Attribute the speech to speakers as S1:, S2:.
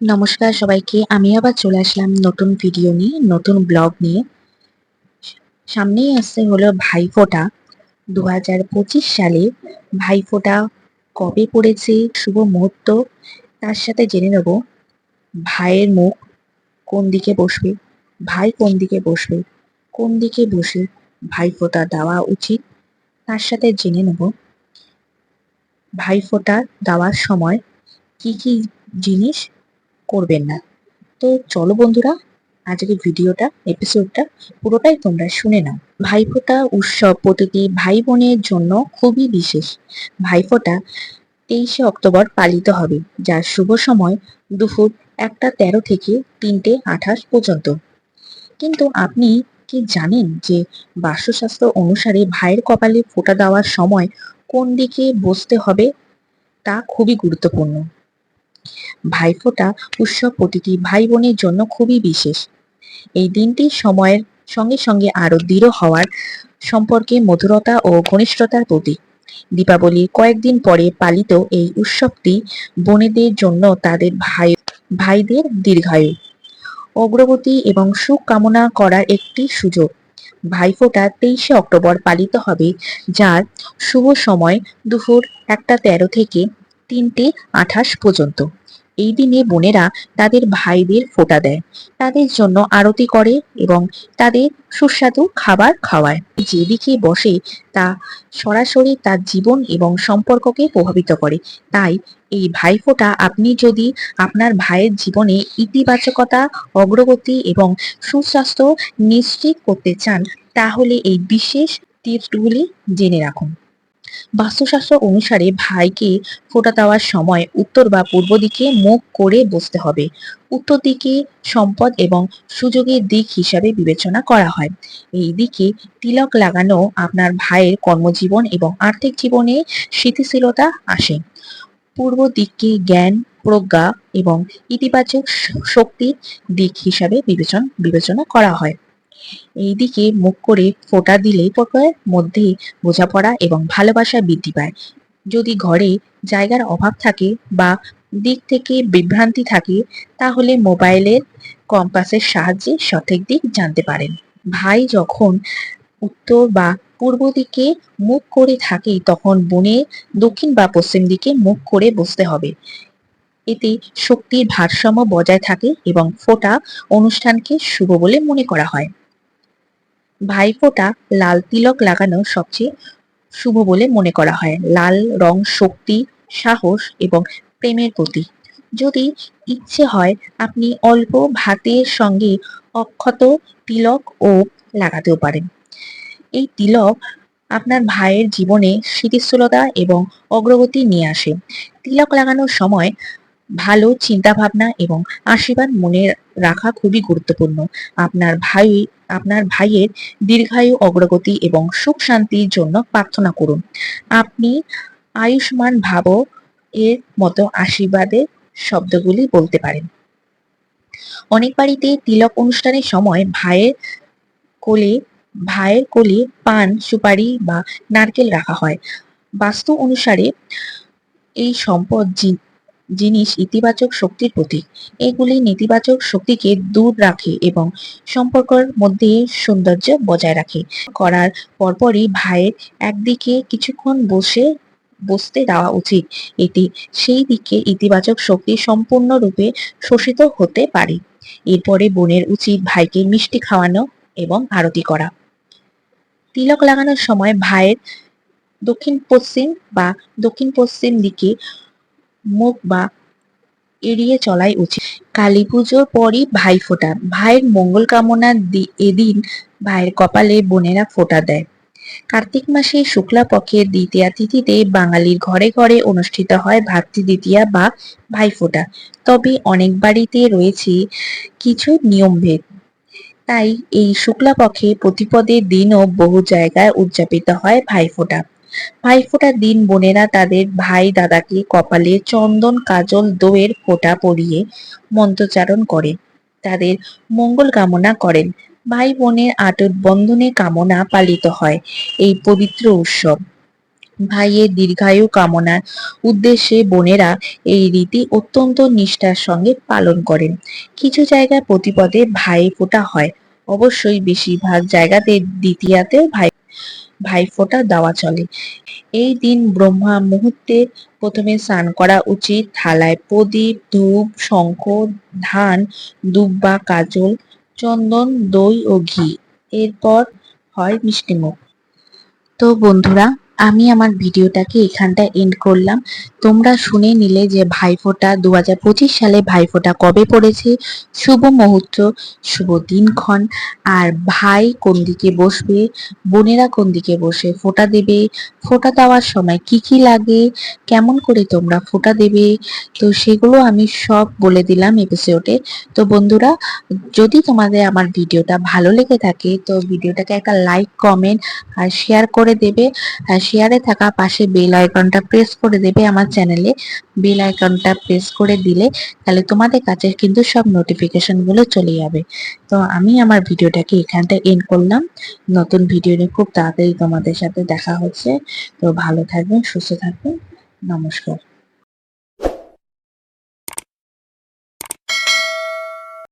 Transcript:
S1: নমস্কার সবাইকে আমি আবার চলে আসলাম নতুন ভিডিও নিয়ে, নতুন ব্লগ নিয়ে। সামনেই আসছে হলো ভাইফোঁটা। দু হাজার পঁচিশ সালে ভাইফোঁটা কবে পড়েছে, শুভ মুহূর্ত, তার সাথে জেনে নেব ভাইয়ের মুখ কোন দিকে বসবে, ভাই কোন দিকে বসবে, কোন দিকে বসে ভাইফোঁটা দেওয়া উচিত, তার সাথে জেনে নেব ভাইফোঁটা দেওয়ার সময় কি কি জিনিস করবেন না। তো চলো বন্ধুরা, আজকের ভিডিওটা এপিসোডটা পুরোটাই তোমরা শুনে নাও। ভাইফোঁটা উৎসব প্রতিটি ভাই বোনের জন্য খুবই বিশেষ। ভাইফোঁটা তেইশে অক্টোবর পালিত হবে, যার শুভ সময় দুপুর একটা তেরো থেকে তিনটে আঠাশ পর্যন্ত। কিন্তু আপনি কি জানেন যে বাস্তুশাস্ত্র অনুসারে ভাইয়ের কপালে ফোঁটা দেওয়ার সময় কোন দিকে বসতে হবে? তা খুবই গুরুত্বপূর্ণ। ভাইফোঁটা উৎসব প্রতিটি ভাই বোনের জন্য খুবই বিশেষ। এই দিনটি সময়ের সঙ্গে সঙ্গে আরও দৃঢ় হওয়ার সম্পর্কে মধুরতা ও ঘনিষ্ঠতার প্রতীক। দীপাবলির কয়েকদিন পরে পালিত এই উৎসবটি বোনেদের জন্য তাদের ভাই ভাইদের দীর্ঘায়ু। অগ্রগতি এবং সুখ কামনা করার একটি সুযোগ। ভাইফোঁটা তেইশে অক্টোবর পালিত হবে, যার শুভ সময় দুপুর একটা তেরো থেকে তিনটে আঠাশ পর্যন্ত। এই দিনে বোনেরা তাদের ভাইদের ফোঁটা দেয়। তাদের জন্য আরতি করে এবং তাদের সুস্বাদু খাবার খাওয়ায়। যেদিকে বসে তা সরাসরি তার জীবন এবং সম্পর্ককে প্রভাবিত করে। তাই এই ভাইফোঁটা আপনি যদি আপনার ভাইয়ের জীবনে ইতিবাচকতা, অগ্রগতি এবং সুস্বাস্থ্য নিশ্চিত করতে চান, তাহলে এই বিশেষ টিপসগুলি জেনে রাখুন। বাস্তুশাস্ত্র অনুসারে ভাইকে ফোঁটা দেওয়ার সময় উত্তর বা পূর্ব দিকে মুখ করে বসতে হবে। উত্তর দিকে সম্পদ এবং সুযোগের দিক হিসাবে বিবেচনা করা হয়। এই দিকে তিলক লাগানো আপনার ভাইয়ের কর্মজীবন এবং আর্থিক জীবনে স্থিতিশীলতা আসে। পূর্ব দিককে জ্ঞান, প্রজ্ঞা এবং ইতিবাচক শক্তির দিক হিসাবে বিবেচনা বিবেচনা করা হয়। এই দিকে মুখ করে ফোটা দিলে পরিবারের মধ্যে বোঝাপড়া এবং ভালোবাসা বৃদ্ধি পায়। যদি ঘরে জায়গার অভাব থাকে বা দিক থেকে বিভ্রান্তি থাকে, তাহলে মোবাইলের কম্পাসের সাহায্যে সঠিক দিক জানতে পারেন। ভাই যখন উত্তর বা পূর্ব দিকে মুখ করে থাকে, তখন বনে দক্ষিণ বা পশ্চিম দিকে মুখ করে বসতে হবে। এতে শক্তির ভারসাম্য বজায় থাকে এবং ফোটা অনুষ্ঠানকে শুভ বলে মনে করা হয়। ভাইফোঁটা লাল তিলক লাগানো সবচেয়ে শুভ বলে মনে করা হয়। লাল রং, শক্তি, সাহস এবং প্রেমের প্রতীক। যদি ইচ্ছে হয়, আপনি অল্প ভাতের সঙ্গে অক্ষত তিলক ও লাগাতেও পারেন। এই তিলক আপনার ভাইয়ের জীবনে স্থিতিশীলতা এবং অগ্রগতি নিয়ে আসে। তিলক লাগানোর সময় ভালো চিন্তাভাবনা এবং আশীর্বাদ মনে রাখা খুবই গুরুত্বপূর্ণ। আপনার ভাই, আপনার ভাইয়ের দীর্ঘায়ু অগ্রগতি এবং সুখ শান্তির জন্য প্রার্থনা করুন। আপনি আয়ুষ্মান ভাব এর মতো আশীর্বাদের শব্দগুলি বলতে পারেন। অনেক বাড়িতে তিলক অনুষ্ঠানের সময় ভাইয়ের কোলে ভাইয়ের কোলে পান, সুপারি বা নারকেল রাখা হয়। বাস্তু অনুসারে এই সম্পদ জিনিস ইতিবাচক শক্তির প্রতীক। এগুলি নেতিবাচক শক্তিকে দূর রাখে এবং সম্পর্কের মধ্যে সৌন্দর্য বজায় রাখে। করার পরপরই ভাইয়ের একদিকে কিছুক্ষণ বসে, বসতে দেওয়া উচিত। এটি সেই দিকে ইতিবাচক শক্তি সম্পূর্ণরূপে শোষিত হতে পারে। এরপরে বোনের উচিত ভাইকে মিষ্টি খাওয়ানো এবং আরতি করা। তিলক লাগানোর সময় ভাইয়ের দক্ষিণ পশ্চিম বা দক্ষিণ পশ্চিম দিকে মুখ বা এড়িয়ে চলাই উচিত। কালী পুজোর পরই ভাই ফোঁটা। ভাইয়ের মঙ্গল কামনা এদিন ভাইয়ের কপালে বোনেরা ফোঁটা দেয়। কার্তিক মাসে শুক্লা পক্ষের দ্বিতীয়া তিথিতে বাঙালির ঘরে ঘরে অনুষ্ঠিত হয় ভাতৃ দ্বিতীয়া বা ভাইফোঁটা তবে অনেক বাড়িতে রয়েছে কিছু নিয়মভেদ। তাই এই শুক্লাপক্ষে প্রতিপদের দিনও বহু জায়গায় উদযাপিত হয় ভাইফোঁটা ভাইফোঁটার দিন বোনেরা তাদের ভাই দাদাকে কপালে চন্দন, কাজল, দোয়ের ফোঁটা পরিয়ে মন্ত্রচারণ করে তাদের মঙ্গল কামনা করেন। ভাই বোনের আটট বন্ধনে কামনা পালিত হয় এই পবিত্র উৎসব। ভাইয়ের দীর্ঘায়ু কামনার উদ্দেশ্যে বোনেরা এই রীতি অত্যন্ত নিষ্ঠার সঙ্গে পালন করেন। কিছু জায়গায় প্রতিপদে ভাই ফোঁটা হয়। অবশ্যই বেশিরভাগ জায়গাতে দ্বিতীয়াতেও ভাই ভাইফোঁটা দেওয়া চলে। এই দিন ব্রহ্মা মুহূর্তে প্রথমে স্নান করা উচিত। থালায় প্রদীপ, ধূপ, শঙ্খ, ধান দুব্বা কাজল, চন্দন, দই ও ঘি। এরপর হয় মিষ্টিমুখ। তো বন্ধুরা আমি আমার ভিডিওটাকে এখানটায় এন্ড করলাম। তোমরা শুনে নিলে যে ভাইফোঁটা দু হাজার পঁচিশ সালে ভাইফোঁটা কবে পড়েছে? শুভ মুহূর্ত, শুভ দিনক্ষণ। আর ভাই কোন দিকে বসবে? বোনেরা কোন দিকে বসে ফোঁটা দেবে? ফোঁটা দেওয়ার সময় কি কি লাগে? কেমন করে তোমরা ফোঁটা দেবে? তো সেগুলো আমি সব বলে দিলাম এপিসোডে তো বন্ধুরা, যদি তোমাদের আমার ভিডিওটা ভালো লেগে থাকে, তো ভিডিওটাকে একটা লাইক কমেন্ট আর শেয়ার করে দেবে। আর শেয়ারে থাকা পাশে বেল আইকনটা প্রেস করে দেবে আমার চ্যানেলে বেল আইকনটা প্রেস করে দিলে তাহলে তোমাদের কাছে কিন্তু সব নোটিফিকেশনগুলো চলে যাবে। তো আমি আমার ভিডিওটাকে এখানটা এন্ড করলাম। নতুন ভিডিও নিয়ে খুব তাড়াতাড়ি তোমাদের সাথে দেখা হচ্ছে। তো ভালো থাকবেন, সুস্থ থাকবেন। নমস্কার।